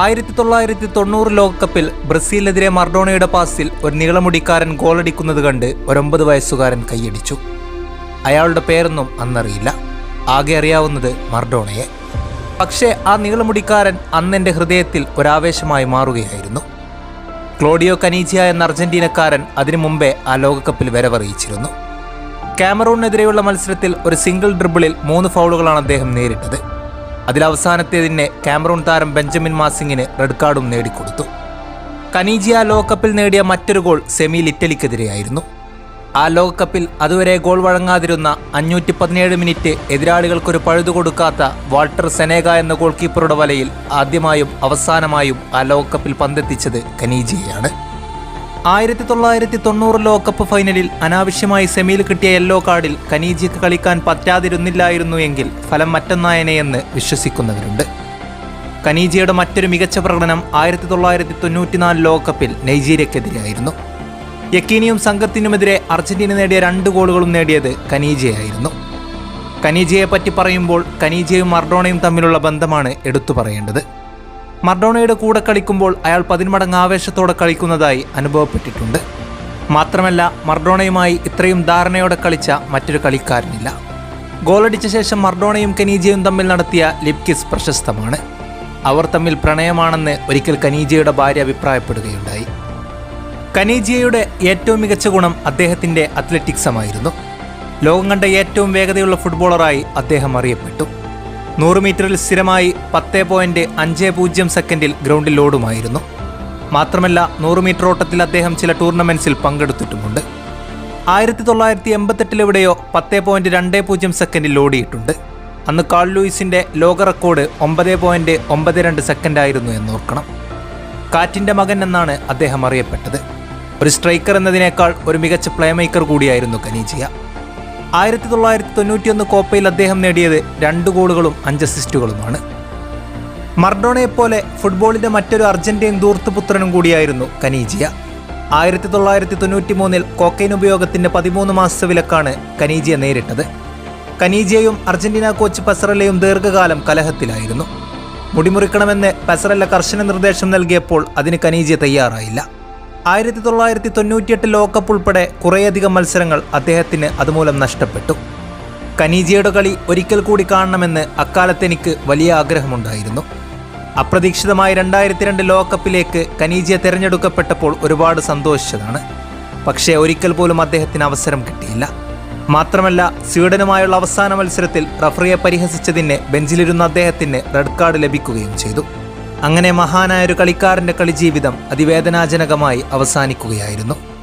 ആയിരത്തി തൊള്ളായിരത്തി തൊണ്ണൂറ് ലോകകപ്പിൽ ബ്രസീലിനെതിരെ മർഡോണയുടെ പാസിൽ ഒരു നീളമുടിക്കാരൻ ഗോളടിക്കുന്നത് കണ്ട് ഒരൊമ്പത് വയസ്സുകാരൻ കൈയടിച്ചു. അയാളുടെ പേരൊന്നും അന്നറിയില്ല. ആകെ അറിയാവുന്നത് മർഡോണയെ. പക്ഷേ ആ നീളമുടിക്കാരൻ അന്നെന്റെ ഹൃദയത്തിൽ ഒരാവേശമായി മാറുകയായിരുന്നു. ക്ലോഡിയോ കനീജിയ എന്ന അർജന്റീനക്കാരൻ അതിനു മുമ്പേ ആ ലോകകപ്പിൽ വരവറിയിച്ചിരുന്നു. ക്യാമറൂണിനെതിരെയുള്ള മത്സരത്തിൽ ഒരു സിംഗിൾ ഡ്രിബിളിൽ മൂന്ന് ഫൗളുകളാണ് അദ്ദേഹം നേരിട്ടത്. അതിൽ അവസാനത്തേതിനെ കാമറൂൺ താരം ബെഞ്ചമിൻ മാസിങ്ങിന് റെഡ് കാർഡും നേടിക്കൊടുത്തു. കനീജിയ ലോകകപ്പിൽ നേടിയ മറ്റൊരു ഗോൾ സെമിയിൽ ഇറ്റലിക്കെതിരെയായിരുന്നു. ആ ലോകകപ്പിൽ അതുവരെ ഗോൾ വഴങ്ങാതിരുന്ന അഞ്ഞൂറ്റി പതിനേഴ് മിനിറ്റ് എതിരാളികൾക്കൊരു പഴുതു കൊടുക്കാത്ത വാൾട്ടർ സെനേഗ എന്ന ഗോൾ കീപ്പറുടെ വലയിൽ ആദ്യമായും അവസാനമായും ആ ലോകകപ്പിൽ പന്തെത്തിച്ചത് കനീജിയയാണ്. ആയിരത്തി തൊള്ളായിരത്തി തൊണ്ണൂറ് ലോകകപ്പ് ഫൈനലിൽ അനാവശ്യമായി സെമിയിൽ കിട്ടിയ യെല്ലോ കാർഡിൽ കനീജിക്ക് കളിക്കാൻ പറ്റാതിരുന്നില്ലായിരുന്നു എങ്കിൽ ഫലം മറ്റൊന്നായനെയെന്ന് വിശ്വസിക്കുന്നവരുണ്ട്. കനീജിയുടെ മറ്റൊരു മികച്ച പ്രകടനം ആയിരത്തി തൊള്ളായിരത്തി തൊണ്ണൂറ്റിനാല് ലോകകപ്പിൽ നൈജീരിയക്കെതിരെയായിരുന്നു യക്കീനിയും സംഘത്തിനുമെതിരെ അർജന്റീന നേടിയ രണ്ട് ഗോളുകളും നേടിയത് കനീജയായിരുന്നു കനീജയെ പറ്റി പറയുമ്പോൾ കനീജയും മർഡോണയും തമ്മിലുള്ള ബന്ധമാണ് എടുത്തു പറയേണ്ടത്. മർഡോണയുടെ കൂടെ കളിക്കുമ്പോൾ അയാൾ പതിന്മടങ്ങ് ആവേശത്തോടെ കളിക്കുന്നതായി അനുഭവപ്പെട്ടിട്ടുണ്ട്. മാത്രമല്ല മർഡോണയുമായി ഇത്രയും ധാരണയോടെ കളിച്ച മറ്റൊരു കളിക്കാരനില്ല. ഗോളടിച്ച ശേഷം മർഡോണയും കനീജയും തമ്മിൽ നടത്തിയ ലിപ്കിസ് പ്രശസ്തമാണ്. അവർ തമ്മിൽ പ്രണയമാണെന്ന് ഒരിക്കൽ കനീജയുടെ ഭാര്യ അഭിപ്രായപ്പെടുകയുണ്ടായി. കനീജിയയുടെ ഏറ്റവും മികച്ച ഗുണം അദ്ദേഹത്തിന്റെ അത്ലറ്റിക്സമായിരുന്നു ലോകം കണ്ട ഏറ്റവും വേഗതയുള്ള ഫുട്ബോളറായി അദ്ദേഹം അറിയപ്പെട്ടു. നൂറ് മീറ്ററിൽ സ്ഥിരമായി പത്ത് പോയിന്റ് അഞ്ച് പൂജ്യം സെക്കൻഡിൽ ഗ്രൗണ്ടിൽ ഓടുമായിരുന്നു മാത്രമല്ല നൂറ് മീറ്റർ ഓട്ടത്തിൽ അദ്ദേഹം ചില ടൂർണമെന്റ്സിൽ പങ്കെടുത്തിട്ടുമുണ്ട്. ആയിരത്തി തൊള്ളായിരത്തി എൺപത്തെട്ടിലെവിടെയോ പത്ത് പോയിന്റ് രണ്ട് പൂജ്യം സെക്കൻഡിൽ ഓടിയിട്ടുണ്ട് അന്ന് കാൾ ലൂയിസിന്റെ ലോക റെക്കോർഡ് ഒമ്പത് പോയിന്റ് ഒമ്പത് രണ്ട് സെക്കൻഡായിരുന്നു എന്നോർക്കണം. കാറ്റിന്റെ മകൻ എന്നാണ് അദ്ദേഹം അറിയപ്പെട്ടത്. ഒരു സ്ട്രൈക്കർ എന്നതിനേക്കാൾ ഒരു മികച്ച പ്ലേമേക്കർ കൂടിയായിരുന്നു കനീജിയ ആയിരത്തി തൊള്ളായിരത്തി തൊണ്ണൂറ്റിയൊന്ന് കോപ്പയിൽ അദ്ദേഹം നേടിയത് രണ്ട് ഗോളുകളും അഞ്ച് അസിസ്റ്റുകളുമാണ്. മർഡോണയെപ്പോലെ ഫുട്ബോളിന്റെ മറ്റൊരു അർജന്റീൻ ദൂർത്തുപുത്രനും കൂടിയായിരുന്നു കനീജിയ. ആയിരത്തി തൊള്ളായിരത്തി തൊണ്ണൂറ്റി മൂന്നിൽ കോക്കൈൻ ഉപയോഗത്തിന്റെ പതിമൂന്ന് മാസ വിലക്കാണ് കനീജിയ നേരിട്ടത്. കനീജിയയും അർജന്റീന കോച്ച് പെസറല്ലയും ദീർഘകാലം കലഹത്തിലായിരുന്നു. മുടിമുറിക്കണമെന്ന് പെസറല്ല കർശന നിർദ്ദേശം നൽകിയപ്പോൾ അതിന് കനീജിയ തയ്യാറായില്ല. ആയിരത്തി തൊള്ളായിരത്തി തൊണ്ണൂറ്റിയെട്ട് ലോകകപ്പ് ഉൾപ്പെടെ കുറേയധികം മത്സരങ്ങൾ അദ്ദേഹത്തിന് അതുമൂലം നഷ്ടപ്പെട്ടു. കനീജിയുടെ കളി ഒരിക്കൽ കൂടി കാണണമെന്ന് അക്കാലത്ത് എനിക്ക് വലിയ ആഗ്രഹമുണ്ടായിരുന്നു. അപ്രതീക്ഷിതമായി രണ്ടായിരത്തി രണ്ട് ലോകകപ്പിലേക്ക് കനീജിയെ തിരഞ്ഞെടുക്കപ്പെട്ടപ്പോൾ ഒരുപാട് സന്തോഷിച്ചതാണ്. പക്ഷേ ഒരിക്കൽ പോലും അദ്ദേഹത്തിന് അവസരം കിട്ടിയില്ല. മാത്രമല്ല സ്വീഡനുമായുള്ള അവസാന മത്സരത്തിൽ റഫറിയെ പരിഹസിച്ചതിന് ബെഞ്ചിലിരുന്ന അദ്ദേഹത്തിന് റെഡ് കാർഡ് ലഭിക്കുകയും ചെയ്തു. അങ്ങനെ മഹാനായ ഒരു കളിക്കാരന്റെ കളിജീവിതം അതിവേദനാജനകമായി അവസാനിക്കുകയായിരുന്നു.